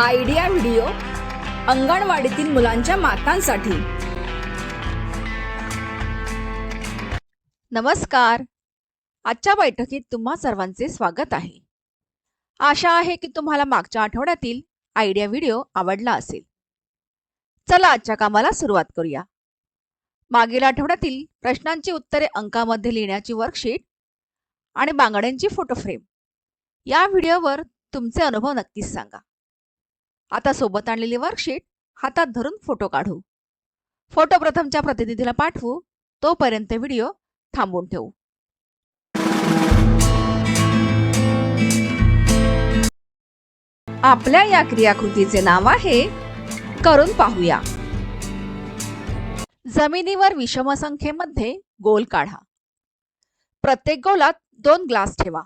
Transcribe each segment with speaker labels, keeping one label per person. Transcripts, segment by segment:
Speaker 1: Idea video अंगणवाडीतील मुलांच्या मातांसाठी.
Speaker 2: नमस्कार. आजच्या बैठकीत तुम्हा सर्वांचे स्वागत आहे. आशा आहे की तुम्हाला मागच्या आठवड्यातील आयडिया व्हिडिओ आवडला असेल. चला आजच्या कामाला सुरुवात करूया. मागील आठवड्यातील प्रश्नांची उत्तरे अंकामध्ये लिहिण्याची वर्कशीट आणि बांगड्यांची फोटो फ्रेम या व्हिडिओवर तुमचे अनुभव नक्कीच सांगा. आता सोबत आणलेली वर्कशीट हातात धरून फोटो काढू. फोटो प्रथमच्या प्रतिनिधीला पाठवू तोपर्यंत व्हिडिओ थांबवून ठेवू. आपल्या या क्रियाकृतीचे नाव आहे करून पाहूया. जमिनीवर विषम संख्येमध्ये गोल काढा. प्रत्येक गोलात दोन ग्लास ठेवा.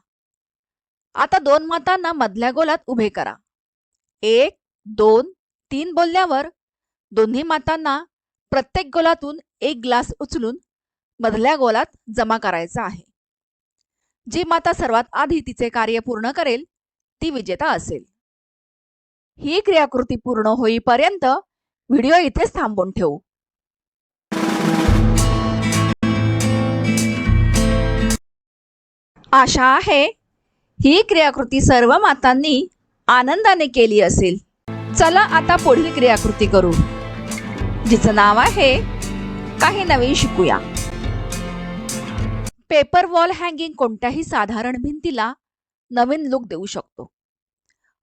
Speaker 2: आता दोन मातांना मधल्या गोलात उभे करा. एक दोन तीन बोलल्यावर दोन्ही मातांना प्रत्येक गोलातून एक ग्लास उचलून मधल्या गोलात जमा करायचा आहे. जी माता सर्वात आधी तिचे कार्य पूर्ण करेल ती विजेता असेल. ही क्रियाकृती पूर्ण होईपर्यंत व्हिडिओ इथेच थांबवून ठेवू. आशा आहे ही क्रियाकृती सर्व मातांनी आनंदाने केली असेल. चला आता पुढील क्रियाकृती करू. जिचं नाव आहे काही नवीन शिकूया. पेपर वॉल हँगिंग कोणत्याही साधारण भिंतीला नवीन लुक देऊ शकतो.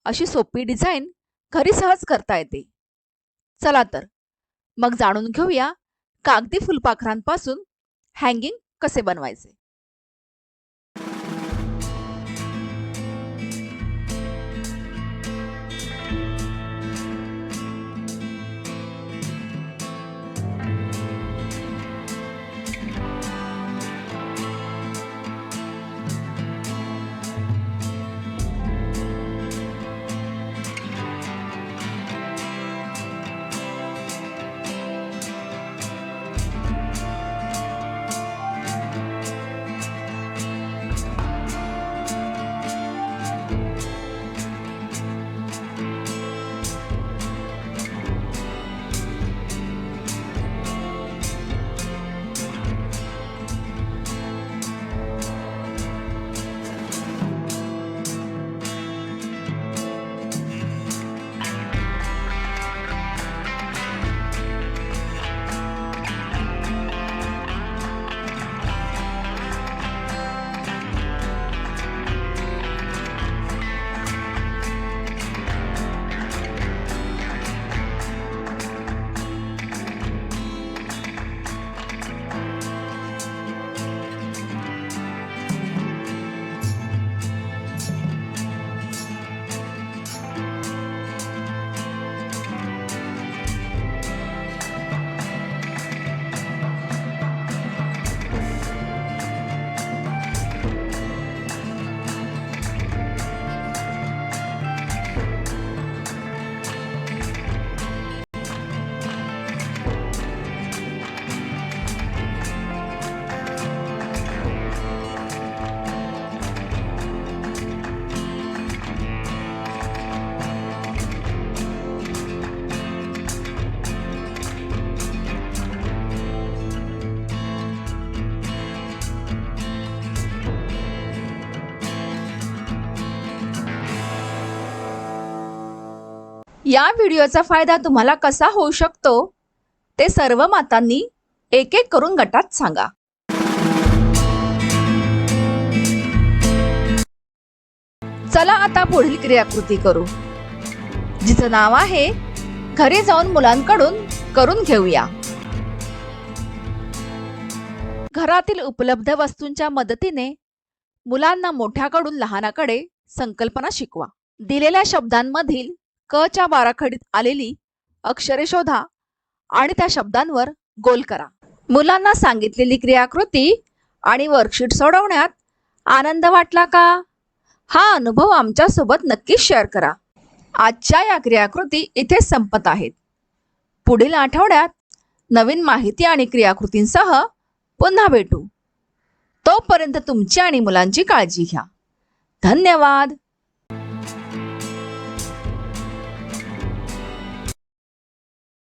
Speaker 2: अशी सोपी डिझाईन घरी सहज करता येते. चला तर मग जाणून घेऊया कागदी फुलपाखरांपासून हँगिंग कसे बनवायचे. या व्हिडिओचा फायदा तुम्हाला कसा होऊ शकतो ते सर्व मातांनी एक एक करून गटात सांगा. चला आता पुढील क्रियाकृती करू. जिचं नाव आहे घरी जाऊन मुलांकडून करून घेऊया. घरातील उपलब्ध वस्तूंच्या मदतीने मुलांना मोठ्याकडून लहानाकडे संकल्पना शिकवा. दिलेल्या शब्दांमधील क च्या बाराखडीत आलेली अक्षरे शोधा आणि त्या शब्दांवर गोल करा. मुलांना सांगितलेली क्रियाकृती आणि वर्कशीट सोडवण्यात आनंद वाटला का? हा अनुभव आमच्यासोबत नक्कीच शेअर करा. आजच्या या क्रियाकृती इथे संपत आहेत. पुढील आठवड्यात नवीन माहिती आणि क्रियाकृतींसह पुन्हा भेटू. तोपर्यंत तुमची आणि मुलांची काळजी घ्या. धन्यवाद!